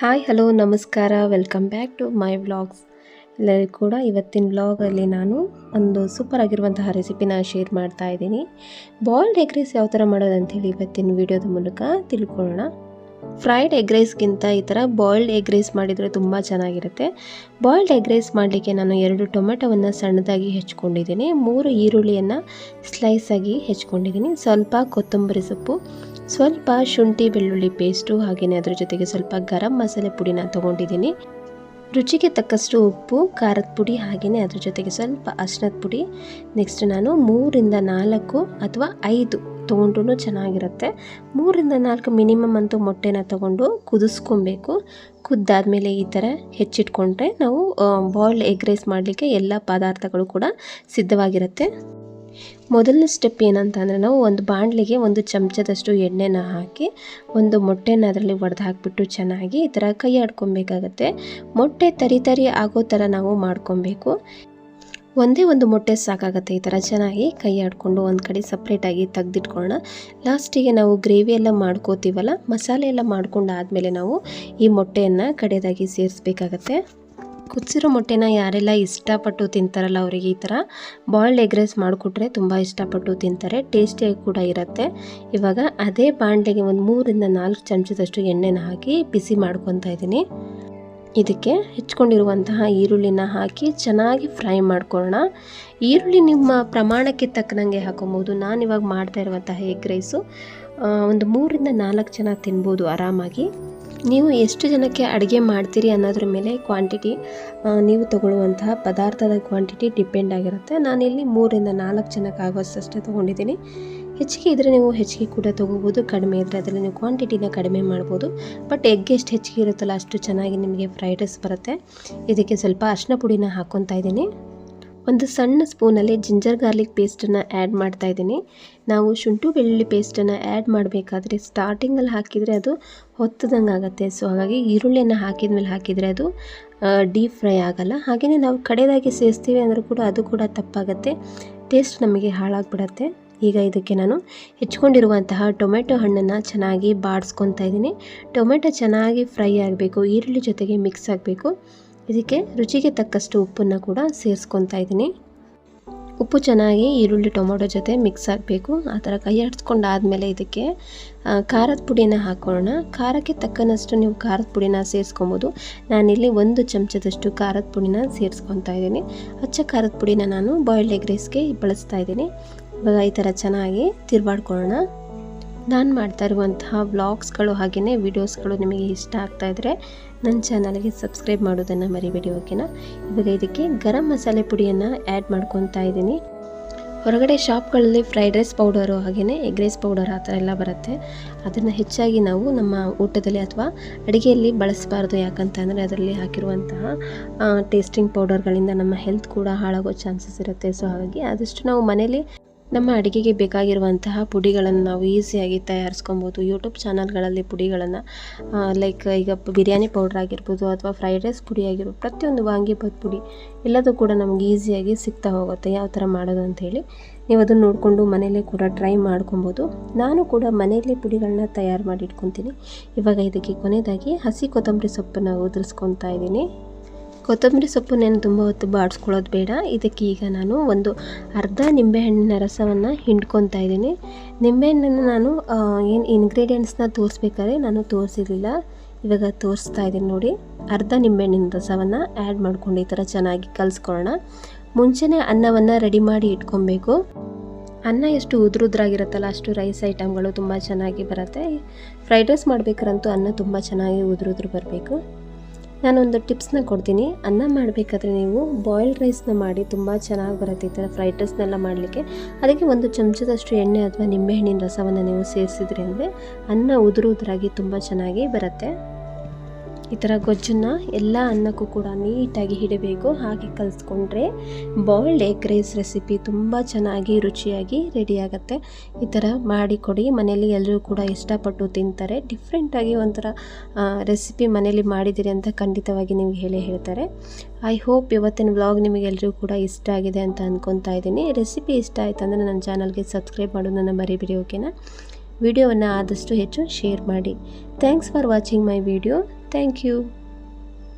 Hi hello ನಮಸ್ಕಾರ. Welcome back to my vlogs ಎಲ್ಲರಿಗೂ ಕೂಡ ಇವತ್ತಿನ ವ್ಲಾಗಲ್ಲಿ ನಾನು ಒಂದು ಸೂಪರ್ ಆಗಿರುವಂತಹ ರೆಸಿಪಿನ ಶೇರ್ ಮಾಡ್ತಾ ಇದ್ದೀನಿ. ಬಾಯ್ಲ್ಡ್ ಎಗ್ ರೈಸ್ ಯಾವ ಥರ ಮಾಡೋದು ಅಂತೇಳಿ ಇವತ್ತಿನ ವಿಡಿಯೋದ ಮೂಲಕ ತಿಳ್ಕೊಳ್ಳೋಣ. ಫ್ರೈಡ್ ಎಗ್ ರೈಸ್ಗಿಂತ ಈ ಥರ ಬಾಯ್ಲ್ಡ್ ಎಗ್ ರೈಸ್ ಮಾಡಿದರೆ ತುಂಬ ಚೆನ್ನಾಗಿರುತ್ತೆ. ಬಾಯ್ಲ್ಡ್ ಎಗ್ ರೈಸ್ ಮಾಡಲಿಕ್ಕೆ ನಾನು ಎರಡು ಟೊಮೆಟೊವನ್ನು ಸಣ್ಣದಾಗಿ ಹೆಚ್ಕೊಂಡಿದ್ದೀನಿ. ಮೂರು ಈರುಳ್ಳಿಯನ್ನು ಸ್ಲೈಸಾಗಿ ಹೆಚ್ಕೊಂಡಿದ್ದೀನಿ. ಸ್ವಲ್ಪ ಕೊತ್ತಂಬರಿ ಸೊಪ್ಪು ಸ್ವಲ್ಪ ಶುಂಠಿ, ಬೆಳ್ಳುಳ್ಳಿ ಪೇಸ್ಟು ಹಾಗೆಯೇ ಅದ್ರ ಜೊತೆಗೆ ಸ್ವಲ್ಪ ಗರಂ ಮಸಾಲೆ ಪುಡಿನ ತೊಗೊಂಡಿದ್ದೀನಿ. ರುಚಿಗೆ ತಕ್ಕಷ್ಟು ಉಪ್ಪು, ಖಾರದ ಪುಡಿ ಹಾಗೆಯೇ ಅದ್ರ ಜೊತೆಗೆ ಸ್ವಲ್ಪ ಅರ್ಶಿನದ ಪುಡಿ. ನೆಕ್ಸ್ಟ್ ನಾನು ಮೂರಿಂದ ನಾಲ್ಕು ಅಥವಾ ಐದು ತೊಗೊಂಡ್ರೂ ಚೆನ್ನಾಗಿರುತ್ತೆ. ಮೂರಿಂದ ನಾಲ್ಕು ಮಿನಿಮಮ್ ಅಂತೂ ಮೊಟ್ಟೆನ ತೊಗೊಂಡು ಕುದಿಸ್ಕೊಬೇಕು. ಕುದ್ದಾದಮೇಲೆ ಈ ಥರ ಹೆಚ್ಚಿಟ್ಕೊಂಡ್ರೆ ನಾವು ಬಾಯ್ಲ್ಡ್ ಎಗ್ ರೈಸ್ ಮಾಡಲಿಕ್ಕೆ ಎಲ್ಲ ಪದಾರ್ಥಗಳು ಕೂಡ ಸಿದ್ಧವಾಗಿರುತ್ತೆ. ಮೊದಲನೇ ಸ್ಟೆಪ್ ಏನಂತ ಅಂದರೆ ನಾವು ಒಂದು ಬಾಣಲಿಗೆ ಒಂದು ಚಮಚದಷ್ಟು ಎಣ್ಣೆನ ಹಾಕಿ, ಒಂದು ಮೊಟ್ಟೆನ ಅದರಲ್ಲಿ ಒಡೆದು ಹಾಕಿಬಿಟ್ಟು ಚೆನ್ನಾಗಿ ಈ ಥರ ಕೈ ಆಡ್ಕೊಬೇಕಾಗತ್ತೆ. ಮೊಟ್ಟೆ ತರಿ ತರಿ ಆಗೋ ಥರ ನಾವು ಮಾಡ್ಕೊಬೇಕು. ಒಂದೇ ಒಂದು ಮೊಟ್ಟೆ ಸಾಕಾಗುತ್ತೆ ಈ ಥರ ಚೆನ್ನಾಗಿ ಕೈ ಆಡಿಕೊಂಡು ಒಂದು ಕಡೆ ಸಪ್ರೇಟಾಗಿ ತೆಗ್ದಿಟ್ಕೊಳ್ಳೋಣ ಲಾಸ್ಟಿಗೆ ನಾವು ಗ್ರೇವಿ ಎಲ್ಲ ಮಾಡ್ಕೋತೀವಲ್ಲ, ಮಸಾಲೆ ಎಲ್ಲ ಮಾಡ್ಕೊಂಡು ಆದಮೇಲೆ ನಾವು ಈ ಮೊಟ್ಟೆಯನ್ನು ಕಡೆಯದಾಗಿ ಸೇರಿಸ್ಬೇಕಾಗತ್ತೆ. ಕುದಿಸಿರೋ ಮೊಟ್ಟೆನ ಯಾರೆಲ್ಲ ಇಷ್ಟಪಟ್ಟು ತಿಂತಾರಲ್ಲ ಅವರಿಗೆ ಈ ಥರ ಬಾಯ್ಲ್ಡ್ ಎಗ್ ರೈಸ್ ಮಾಡಿಕೊಟ್ರೆ ತುಂಬ ಇಷ್ಟಪಟ್ಟು ತಿಂತಾರೆ, ಟೇಸ್ಟಿಯಾಗಿ ಕೂಡ ಇರುತ್ತೆ. ಇವಾಗ ಅದೇ ಬಾಣಲೆಗೆ ಒಂದು ಮೂರಿಂದ ನಾಲ್ಕು ಚಮಚದಷ್ಟು ಎಣ್ಣೆನ ಹಾಕಿ ಬಿಸಿ ಮಾಡ್ಕೊತಾ ಇದ್ದೀನಿ. ಇದಕ್ಕೆ ಹೆಚ್ಕೊಂಡಿರುವಂತಹ ಈರುಳ್ಳಿನ ಹಾಕಿ ಚೆನ್ನಾಗಿ ಫ್ರೈ ಮಾಡ್ಕೊಳ್ಳೋಣ. ಈರುಳ್ಳಿ ನಿಮ್ಮ ಪ್ರಮಾಣಕ್ಕೆ ತಕ್ಕನಂಗೆ ಹಾಕೊಬೋದು. ನಾನು ಇವಾಗ ಮಾಡ್ತಾ ಇರುವಂತಹ ಎಗ್ ರೈಸು ಒಂದು ಮೂರಿಂದ ನಾಲ್ಕು ಜನ ತಿನ್ಬೋದು ಆರಾಮಾಗಿ. ನೀವು ಎಷ್ಟು ಜನಕ್ಕೆ ಅಡುಗೆ ಮಾಡ್ತೀರಿ ಅನ್ನೋದ್ರ ಮೇಲೆ ಕ್ವಾಂಟಿಟಿ ನೀವು ತಗೊಳ್ಳುವಂತಹ ಪದಾರ್ಥದ ಕ್ವಾಂಟಿಟಿ ಡಿಪೆಂಡ್ ಆಗಿರುತ್ತೆ. ನಾನಿಲ್ಲಿ ಮೂರಿಂದ ನಾಲ್ಕು ಜನಕ್ಕೆ ಆಗೋಷ್ಟೇ ತೊಗೊಂಡಿದ್ದೀನಿ. ಹೆಚ್ಚಿಗೆ ಇದ್ದರೆ ನೀವು ಹೆಚ್ಚಿಗೆ ಕೂಡ ತೊಗೋಬೋದು, ಕಡಿಮೆ ಇದ್ದರೆ ಅದರಲ್ಲಿ ನೀವು ಕ್ವಾಂಟಿಟಿನ ಕಡಿಮೆ ಮಾಡ್ಬೋದು. ಬಟ್ ಎಗ್ ಎಷ್ಟು ಹೆಚ್ಚಿಗೆ ಇರುತ್ತಲ್ಲ ಅಷ್ಟು ಚೆನ್ನಾಗಿ ನಿಮಗೆ ಫ್ರೈಡ್ ರೈಸ್ ಬರುತ್ತೆ. ಇದಕ್ಕೆ ಸ್ವಲ್ಪ ಅರ್ಶಿನ ಪುಡಿನ ಹಾಕ್ಕೊತಾ ಇದ್ದೀನಿ. ಒಂದು ಸಣ್ಣ ಸ್ಪೂನಲ್ಲಿ ಜಿಂಜರ್ ಗಾರ್ಲಿಕ್ ಪೇಸ್ಟನ್ನು ಆ್ಯಡ್ ಮಾಡ್ತಾ ಇದ್ದೀನಿ. ನಾವು ಶುಂಠಿ ಬೆಳ್ಳುಳ್ಳಿ ಪೇಸ್ಟನ್ನು ಆ್ಯಡ್ ಮಾಡಬೇಕಾದ್ರೆ ಸ್ಟಾರ್ಟಿಂಗಲ್ಲಿ ಹಾಕಿದರೆ ಅದು ಹೊತ್ತದಂಗೆ ಆಗುತ್ತೆ. ಸೊ, ಹಾಗಾಗಿ ಈರುಳ್ಳಿಯನ್ನು ಹಾಕಿದ ಮೇಲೆ ಹಾಕಿದರೆ ಅದು ಡೀಪ್ ಫ್ರೈ ಆಗೋಲ್ಲ. ಹಾಗೆಯೇ ನಾವು ಕಡೆದಾಗಿ ಸೇರಿಸ್ತೀವಿ ಅಂದರೂ ಕೂಡ ಅದು ಕೂಡ ತಪ್ಪಾಗುತ್ತೆ. ಟೇಸ್ಟ್ ನಮಗೆ ಹಾಳಾಗ್ಬಿಡತ್ತೆ. ಈಗ ಇದಕ್ಕೆ ನಾನು ಹೆಚ್ಕೊಂಡಿರುವಂತಹ ಟೊಮೆಟೊ ಹಣ್ಣನ್ನು ಚೆನ್ನಾಗಿ ಬಾಡಿಸ್ಕೊತಾ ಇದ್ದೀನಿ. ಟೊಮೆಟೊ ಚೆನ್ನಾಗಿ ಫ್ರೈ ಆಗಬೇಕು. ಈರುಳ್ಳಿ ಜೊತೆಗೆ ಮಿಕ್ಸ್ ಆಗಬೇಕು. ಇದಕ್ಕೆ ರುಚಿಗೆ ತಕ್ಕಷ್ಟು ಉಪ್ಪನ್ನು ಕೂಡ ಸೇರಿಸ್ಕೊತಾ ಇದ್ದೀನಿ. ಉಪ್ಪು ಚೆನ್ನಾಗಿ ಈರುಳ್ಳಿ ಟೊಮೊಟೊ ಜೊತೆ ಮಿಕ್ಸ್ ಆಗಬೇಕು. ಆ ಥರ ಕೈ ಆಡಿಸ್ಕೊಂಡಾದಮೇಲೆ ಇದಕ್ಕೆ ಖಾರದ ಪುಡಿನ ಹಾಕೊಳ್ಳೋಣ ಖಾರಕ್ಕೆ ತಕ್ಕನಷ್ಟು ನೀವು ಖಾರದ ಪುಡಿನ ಸೇರಿಸ್ಕೊಬೋದು. ನಾನಿಲ್ಲಿ ಒಂದು ಚಮಚದಷ್ಟು ಖಾರದ ಪುಡಿನ ಸೇರಿಸ್ಕೊತಾ ಇದ್ದೀನಿ. ಅಚ್ಚ ಖಾರದ ಪುಡಿನ ನಾನು ಬಾಯ್ಲ್ಡ್ ಎಗ್ ರೈಸ್ಗೆ ಬಳಸ್ತಾ ಇದ್ದೀನಿ. ಇವಾಗ ಈ ಥರ ಚೆನ್ನಾಗಿ ತಿರುವಾಡ್ಕೊಳ್ಳೋಣ. ನಾನು ಮಾಡ್ತಾ ಇರುವಂತಹ ವ್ಲಾಗ್ಸ್ಗಳು ಹಾಗೆಯೇ ವಿಡಿಯೋಸ್ಗಳು ನಿಮಗೆ ಇಷ್ಟ ಆಗ್ತಾ ಇದ್ದರೆ ನನ್ನ ಚಾನಲ್ಗೆ ಸಬ್ಸ್ಕ್ರೈಬ್ ಮಾಡೋದನ್ನು ಮರಿಬೇಡಿ, ಓಕೆನಾ? ಇವಾಗ ಇದಕ್ಕೆ ಗರಂ ಮಸಾಲೆ ಪುಡಿಯನ್ನು ಆ್ಯಡ್ ಮಾಡ್ಕೊತಾ ಇದ್ದೀನಿ. ಹೊರಗಡೆ ಶಾಪ್ಗಳಲ್ಲಿ ಫ್ರೈಡ್ ರೈಸ್ ಪೌಡರು ಹಾಗೆಯೇ ಎಗ್ ರೈಸ್ ಪೌಡರ್ ಆ ಥರ ಎಲ್ಲ ಬರುತ್ತೆ. ಅದನ್ನು ಹೆಚ್ಚಾಗಿ ನಾವು ನಮ್ಮ ಊಟದಲ್ಲಿ ಅಥವಾ ಅಡುಗೆಯಲ್ಲಿ ಬಳಸಬಾರ್ದು ಯಾಕಂತಂದರೆ ಅದರಲ್ಲಿ ಹಾಕಿರುವಂತಹ ಟೇಸ್ಟಿಂಗ್ ಪೌಡರ್ಗಳಿಂದ ನಮ್ಮ ಹೆಲ್ತ್ ಕೂಡ ಹಾಳಾಗೋ ಚಾನ್ಸಸ್ ಇರುತ್ತೆ. ಸೊ ಹಾಗಾಗಿ ಆದಷ್ಟು ನಾವು ಮನೇಲಿ ನಮ್ಮ ಅಡುಗೆಗೆ ಬೇಕಾಗಿರುವಂತಹ ಪುಡಿಗಳನ್ನು ನಾವು ಈಸಿಯಾಗಿ ತಯಾರಿಸ್ಕೊಬೋದು. ಯೂಟ್ಯೂಬ್ ಚಾನಲ್ಗಳಲ್ಲಿ ಪುಡಿಗಳನ್ನು ಲೈಕ್ ಈಗ ಬಿರಿಯಾನಿ ಪೌಡ್ರ್ ಆಗಿರ್ಬೋದು ಅಥವಾ ಫ್ರೈಡ್ ರೈಸ್ ಪುಡಿ ಆಗಿರ್ಬೋದು, ಪ್ರತಿಯೊಂದು ವಾಂಗಿಭಾತ್ ಪುಡಿ ಎಲ್ಲದೂ ಕೂಡ ನಮಗೆ ಈಸಿಯಾಗಿ ಸಿಗ್ತಾ ಹೋಗುತ್ತೆ. ಯಾವ ಥರ ಮಾಡೋದು ಅಂಥೇಳಿ ನೀವು ಅದನ್ನು ನೋಡಿಕೊಂಡು ಮನೆಯಲ್ಲೇ ಕೂಡ ಟ್ರೈ ಮಾಡ್ಕೊಬೋದು. ನಾನು ಕೂಡ ಮನೆಯಲ್ಲೇ ಪುಡಿಗಳನ್ನ ತಯಾರು ಮಾಡಿ ಇಟ್ಕೊತೀನಿ. ಇವಾಗ ಇದಕ್ಕೆ ಕೊನೆಯದಾಗಿ ಹಸಿ ಕೊತ್ತಂಬರಿ ಸೊಪ್ಪನ್ನು ಉದುರಿಸ್ಕೊತಾ ಇದ್ದೀನಿ. ಕೊತ್ತಂಬರಿ ಸೊಪ್ಪು ನಾನು ತುಂಬ ಹೊತ್ತು ಬಾಡಿಸ್ಕೊಳ್ಳೋದು ಬೇಡ. ಇದಕ್ಕೆ ಈಗ ನಾನು ಒಂದು ಅರ್ಧ ನಿಂಬೆಹಣ್ಣಿನ ರಸವನ್ನು ಹಿಂಡ್ಕೊತಾ ಇದ್ದೀನಿ. ನಿಂಬೆಹಣ್ಣನ್ನು ನಾನು ಏನು ಇಂಗ್ರೀಡಿಯೆಂಟ್ಸ್ನ ತೋರಿಸ್ಬೇಕಾದ್ರೆ ನಾನು ತೋರಿಸಿರಲಿಲ್ಲ. ಇವಾಗ ತೋರಿಸ್ತಾ ಇದ್ದೀನಿ ನೋಡಿ. ಅರ್ಧ ನಿಂಬೆಹಣ್ಣಿನ ರಸವನ್ನು ಆ್ಯಡ್ ಮಾಡ್ಕೊಂಡು ಈ ಥರ ಚೆನ್ನಾಗಿ ಕಲಿಸ್ಕೊಳ್ಳೋಣ. ಮುಂಚೆನೇ ಅನ್ನವನ್ನು ರೆಡಿ ಮಾಡಿ ಇಟ್ಕೊಬೇಕು. ಅನ್ನ ಎಷ್ಟು ಉದುರುದ್ರಾಗಿರುತ್ತಲ್ಲ ಅಷ್ಟು ರೈಸ್ ಐಟಮ್ಗಳು ತುಂಬ ಚೆನ್ನಾಗಿ ಬರುತ್ತೆ. ಫ್ರೈಡ್ ರೈಸ್ ಮಾಡಬೇಕಾರಂತೂ ಅನ್ನ ತುಂಬ ಚೆನ್ನಾಗಿ ಉದುರುದ್ರು ಬರಬೇಕು. ನಾನೊಂದು ಟಿಪ್ಸ್ನ ಕೊಡ್ತೀನಿ. ಅನ್ನ ಮಾಡಬೇಕಾದ್ರೆ ನೀವು ಬಾಯ್ಲ್ಡ್ ರೈಸ್ನ ಮಾಡಿ ತುಂಬ ಚೆನ್ನಾಗಿ ಬರುತ್ತೆ ಈ ಥರ ಫ್ರೈಡ್ ರೈಸ್ನೆಲ್ಲ ಮಾಡಲಿಕ್ಕೆ. ಅದಕ್ಕೆ ಒಂದು ಚಮಚದಷ್ಟು ಎಣ್ಣೆ ಅಥವಾ ನಿಂಬೆಹಣ್ಣಿನ ರಸವನ್ನು ನೀವು ಸೇರಿಸಿದ್ರಿ ಅಂದರೆ ಅನ್ನ ಉದುರು ಉದುರಾಗಿ ತುಂಬ ಚೆನ್ನಾಗಿ ಬರುತ್ತೆ. ಈ ಥರ ಗೊಜ್ಜನ್ನು ಎಲ್ಲ ಅನ್ನಕ್ಕೂ ಕೂಡ ನೀಟಾಗಿ ಹಿಡಬೇಕು, ಹಾಗೆ ಕಲಿಸ್ಕೊಂಡ್ರೆ ಬಾಯ್ಲ್ಡ್ ಎಗ್ ರೈಸ್ ರೆಸಿಪಿ ತುಂಬ ಚೆನ್ನಾಗಿ ರುಚಿಯಾಗಿ ರೆಡಿಯಾಗತ್ತೆ ಈ ಥರ ಮಾಡಿಕೊಡಿ ಮನೆಯಲ್ಲಿ ಎಲ್ಲರೂ ಕೂಡ ಇಷ್ಟಪಟ್ಟು ತಿಂತಾರೆ. ಡಿಫ್ರೆಂಟಾಗಿ ಒಂಥರ ರೆಸಿಪಿ ಮನೇಲಿ ಮಾಡಿದ್ದೀರಿ ಅಂತ ಖಂಡಿತವಾಗಿ ನಿಮಗೆ ಹೇಳಿ ಹೇಳ್ತಾರೆ. ಐ ಹೋಪ್ ಇವತ್ತಿನ ವ್ಲಾಗ್ ನಿಮಗೆಲ್ಲರೂ ಕೂಡ ಇಷ್ಟ ಆಗಿದೆ ಅಂತ ಅಂದ್ಕೊತಾ ಇದ್ದೀನಿ. ರೆಸಿಪಿ ಇಷ್ಟ ಆಯ್ತು ಅಂದರೆ ನನ್ನ ಚಾನಲ್ಗೆ ಸಬ್ಸ್ಕ್ರೈಬ್ ಮಾಡೋದನ್ನು ಮರಿಬಿಡಿ ಓಕೆನಾ ವಿಡಿಯೋವನ್ನು ಆದಷ್ಟು ಹೆಚ್ಚು ಶೇರ್ ಮಾಡಿ. Thanks for watching my video Thank you.